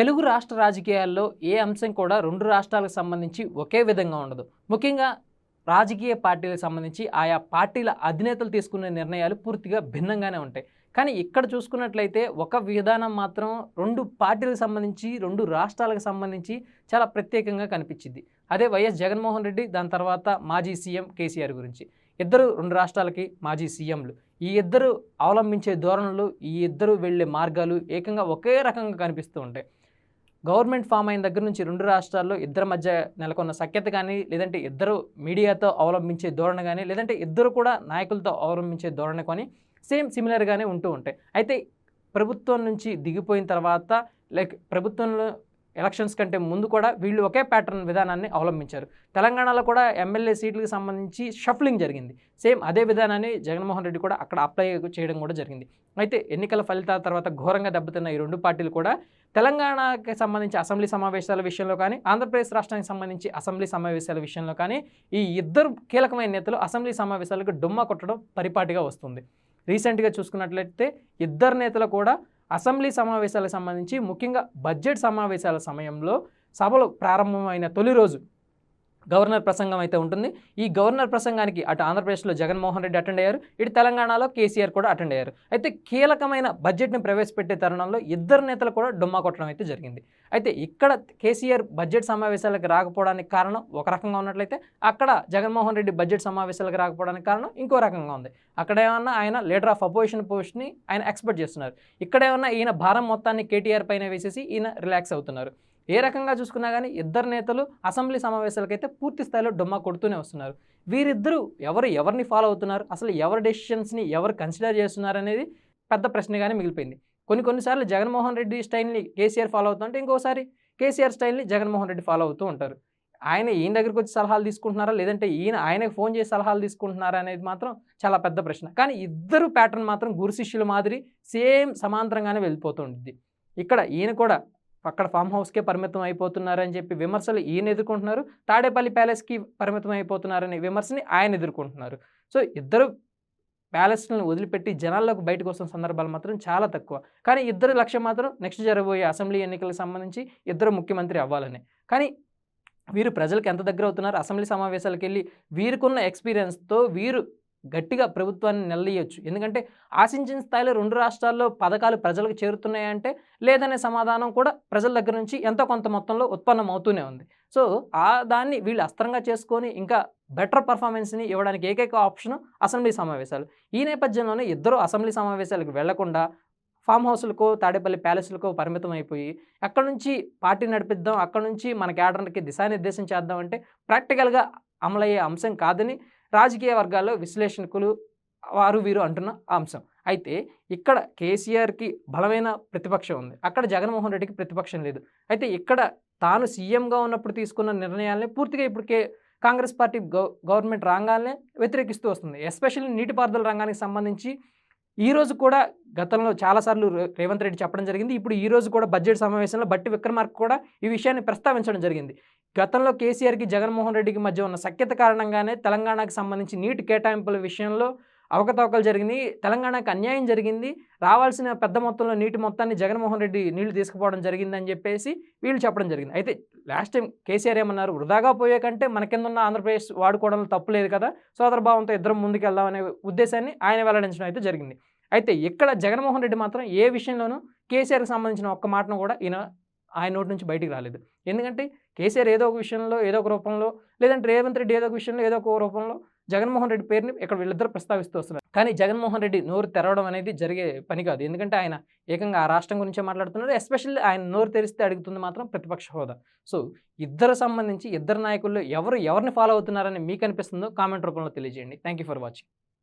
తెలుగు రాష్ట్ర రాజకీయాల్లో ఏ అంశం కూడా రెండు రాష్ట్రాలకు సంబంధించి ఒకే విధంగా ఉండదు. ముఖ్యంగా రాజకీయ పార్టీలకు సంబంధించి ఆయా పార్టీల అధినేతలు తీసుకునే నిర్ణయాలు పూర్తిగా భిన్నంగానే ఉంటాయి. కానీ ఇక్కడ చూసుకున్నట్లయితే ఒక విధానం మాత్రం రెండు పార్టీలకు సంబంధించి రెండు రాష్ట్రాలకు సంబంధించి చాలా ప్రత్యేకంగా కనిపించింది. అదే వైఎస్ జగన్మోహన్ రెడ్డి దాని తర్వాత మాజీ సీఎం కేసీఆర్ గురించి. ఇద్దరు రెండు రాష్ట్రాలకి మాజీ సీఎంలు. ఈ ఇద్దరు అవలంబించే ధోరణులు ఈ ఇద్దరు వెళ్ళే మార్గాలు ఏకంగా ఒకే రకంగా కనిపిస్తూ ఉంటాయి. గవర్నమెంట్ ఫామ్ అయిన దగ్గర నుంచి రెండు రాష్ట్రాల్లో ఇద్దరి మధ్య నెలకొన్న సఖ్యత కానీ లేదంటే ఇద్దరు మీడియాతో అవలంబించే ధోరణి కానీ లేదంటే ఇద్దరు కూడా నాయకులతో అవలంబించే ధోరణి కానీ సేమ్ సిమిలర్గానే ఉంటూ ఉంటాయి. అయితే ప్రభుత్వం నుంచి దిగిపోయిన తర్వాత లైక్ ప్రభుత్వంలో ఎలక్షన్స్ కంటే ముందు కూడా వీళ్ళు ఒకే ప్యాటర్న్ విధానాన్ని అవలంబించారు. తెలంగాణలో కూడా ఎమ్మెల్యే సీట్లకు సంబంధించి షఫ్లింగ్ జరిగింది. సేమ్ అదే విధానాన్ని జగన్మోహన్ రెడ్డి కూడా అక్కడ అప్లై చేయడం కూడా జరిగింది. అయితే ఎన్నికల ఫలితాల తర్వాత ఘోరంగా దెబ్బతిన్న ఈ రెండు పార్టీలు కూడా తెలంగాణకి సంబంధించి అసెంబ్లీ సమావేశాల విషయంలో కానీ ఆంధ్రప్రదేశ్ రాష్ట్రానికి సంబంధించి అసెంబ్లీ సమావేశాల విషయంలో కానీ ఈ ఇద్దరు కీలకమైన నేతలు అసెంబ్లీ సమావేశాలకు డుమ్మా కొట్టడం పరిపాటిగా వస్తుంది. రీసెంట్గా చూసుకున్నట్లయితే ఇద్దరు నేతలు కూడా అసెంబ్లీ సమావేశాలకు సంబంధించి ముఖ్యంగా బడ్జెట్ సమావేశాల సమయంలో సభలు ప్రారంభమైన తొలి రోజు గవర్నర్ ప్రసంగం అయితే ఉంటుంది. ఈ గవర్నర్ ప్రసంగానికి అటు ఆంధ్రప్రదేశ్లో జగన్మోహన్ రెడ్డి అటెండ్ అయ్యారు. ఇటు తెలంగాణలో కేసీఆర్ కూడా అటెండ్ అయ్యారు. అయితే కీలకమైన బడ్జెట్ని ప్రవేశపెట్టే తరుణంలో ఇద్దరు నేతలు కూడా డుమ్మా కొట్టడం అయితే జరిగింది. అయితే ఇక్కడ కేసీఆర్ బడ్జెట్ సమావేశాలకు రాకపోవడానికి కారణం ఒక రకంగా ఉన్నట్లయితే అక్కడ జగన్మోహన్ రెడ్డి బడ్జెట్ సమావేశాలకు రాకపోవడానికి కారణం ఇంకో రకంగా ఉంది. అక్కడ ఏమన్నా ఆయన లీడర్ ఆఫ్ అపోజిషన్ పోస్ట్ని ఆయన ఎక్స్పెక్ట్ చేస్తున్నారు. ఇక్కడ ఏమన్నా ఈయన భారం మొత్తాన్ని కేటీఆర్ పైన వేసేసి ఈయన రిలాక్స్ అవుతున్నారు. ఏ రకంగా చూసుకున్నా కానీ ఇద్దరు నేతలు అసెంబ్లీ సమావేశాలకైతే పూర్తి స్థాయిలో డొమ్మా కొడుతూనే వస్తున్నారు. వీరిద్దరూ ఎవరు ఎవరిని ఫాలో అవుతున్నారు? అసలు ఎవరి డెసిషన్స్ని ఎవరు కన్సిడర్ చేస్తున్నారు అనేది పెద్ద ప్రశ్నగానే మిగిలిపోయింది. కొన్ని కొన్నిసార్లు జగన్మోహన్ రెడ్డి స్టైల్ని కేసీఆర్ ఫాలో అవుతుంటే ఇంకోసారి కేసీఆర్ స్టైల్ని జగన్మోహన్ రెడ్డి ఫాలో అవుతూ ఉంటారు. ఆయన ఈయన దగ్గరికి వచ్చి సలహాలు తీసుకుంటున్నారా? లేదంటే ఈయన ఆయనకు ఫోన్ చేసి సలహాలు తీసుకుంటున్నారా అనేది మాత్రం చాలా పెద్ద ప్రశ్న. కానీ ఇద్దరు ప్యాటర్న్ మాత్రం గురు శిష్యుల మాదిరి సేమ్ సమాంతరంగానే వెళ్ళిపోతుంది ఇక్కడ ఈయన కూడా అక్కడ ఫామ్ హౌస్కే పరిమితం అయిపోతున్నారని చెప్పి విమర్శలు ఈయన ఎదుర్కొంటున్నారు తాడేపల్లి ప్యాలెస్కి పరిమితం అయిపోతున్నారనే విమర్శని ఆయన ఎదుర్కొంటున్నారు. సో ఇద్దరు ప్యాలెస్లను వదిలిపెట్టి జనాల్లోకి బయటకు వస్తున్న సందర్భాలు మాత్రం చాలా తక్కువ. కానీ ఇద్దరు లక్ష్యం మాత్రం నెక్స్ట్ జరగబోయే అసెంబ్లీ ఎన్నికలకు సంబంధించి ఇద్దరు ముఖ్యమంత్రి అవ్వాలని. కానీ వీరు ప్రజలకు ఎంత దగ్గర అవుతున్నారు? అసెంబ్లీ సమావేశాలకు వెళ్ళి వీరికున్న ఎక్స్పీరియన్స్తో వీరు గట్టిగా ప్రభుత్వాన్ని నిలదీయొచ్చు. ఎందుకంటే ఆశించిన స్థాయిలో రెండు రాష్ట్రాల్లో పథకాలు ప్రజలకు చేరుతున్నాయంటే లేదనే సమాధానం కూడా ప్రజల దగ్గర నుంచి ఎంతో కొంత మొత్తంలో ఉత్పన్నం అవుతూనే ఉంది. సో ఆ దాన్ని వీళ్ళు అస్త్రంగా చేసుకొని ఇంకా బెటర్ పర్ఫార్మెన్స్ని ఇవ్వడానికి ఏకైక ఆప్షన్ అసెంబ్లీ సమావేశాలు. ఈ నేపథ్యంలోనే ఇద్దరు అసెంబ్లీ సమావేశాలకు వెళ్ళకుండా ఫామ్ హౌస్లకో తాడేపల్లి ప్యాలెస్లకో పరిమితం అయిపోయి అక్కడ నుంచి పార్టీ నడిపిద్దాం అక్కడ నుంచి మన క్యాడర్కి దిశానిర్దేశం చేద్దాం అంటే ప్రాక్టికల్గా అమలయ్యే అంశం కాదని రాజకీయ వర్గాల్లో విశ్లేషకులు వారు వీరు అంటున్న అంశం. అయితే ఇక్కడ కేసీఆర్కి బలమైన ప్రతిపక్షం ఉంది. అక్కడ జగన్మోహన్ రెడ్డికి ప్రతిపక్షం లేదు. అయితే ఇక్కడ తాను సీఎంగా ఉన్నప్పుడు తీసుకున్న నిర్ణయాలని పూర్తిగా ఇప్పుడు కే కాంగ్రెస్ పార్టీ గవర్నమెంట్ రంగాలనే వ్యతిరేకిస్తూ వస్తుంది. ఎస్పెషల్లీ నీటిపారుదల రంగానికి సంబంధించి ఈ రోజు కూడా గతంలో చాలాసార్లు రేవంత్ రెడ్డి చెప్పడం జరిగింది. ఇప్పుడు ఈ రోజు కూడా బడ్జెట్ సమావేశంలో బట్టి విక్రమార్క కూడా ఈ విషయాన్ని ప్రస్తావించడం జరిగింది. గతంలో కేసీఆర్కి జగన్మోహన్ రెడ్డికి మధ్య ఉన్న సఖ్యత కారణంగానే తెలంగాణకు సంబంధించి నీటి కేటాయింపుల విషయంలో అవకతవకలు జరిగినాయి తెలంగాణకు అన్యాయం జరిగింది. రావాల్సిన పెద్ద మొత్తంలో నీటి మొత్తాన్ని జగన్మోహన్ రెడ్డి నీళ్ళు తీసుకుపోవడం జరిగిందని చెప్పేసి వీళ్ళు చెప్పడం జరిగింది. అయితే లాస్ట్ టైం కేసీఆర్ ఏమన్నారు? వృధాగా పోయే కంటే మన కింద ఉన్న ఆంధ్రప్రదేశ్ వాడుకోవడంలో తప్పులేదు కదా సోదరభావంతో ఇద్దరం ముందుకు వెళ్దామనే ఉద్దేశాన్ని ఆయన వెల్లడించడం అయితే జరిగింది. అయితే ఇక్కడ జగన్మోహన్ రెడ్డి మాత్రం ఏ విషయంలోనూ కేసీఆర్కి సంబంధించిన ఒక్క మాటను కూడా ఈయన ఆయన నోటి నుంచి బయటికి రాలేదు. ఎందుకంటే కేసీఆర్ ఏదో ఒక విషయంలో ఏదో ఒక రూపంలో లేదంటే రేవంత్ రెడ్డి ఏదో ఒక విషయంలో ఏదో ఒక రూపంలో జగన్మోహన్ రెడ్డి పేరుని ఇక్కడ వీళ్ళిద్దరు ప్రస్తావిస్తూ వస్తున్నారు. కానీ జగన్మోహన్ రెడ్డి నోరు తెరవడం అనేది జరిగే పని కాదు. ఎందుకంటే ఆయన ఏకంగా ఆ రాష్ట్రం గురించే మాట్లాడుతున్నారు. ఎస్పెషల్లీ ఆయన నోరు తెరిస్తే అడుగుతుంది మాత్రం ప్రతిపక్ష హోదా. సో ఇద్దరు సంబంధించి ఇద్దరు నాయకుల్లో ఎవరు ఎవరిని ఫాలో అవుతున్నారని మీకు అనిపిస్తుందో కామెంట్ రూపంలో తెలియజేయండి. Thank you for watching.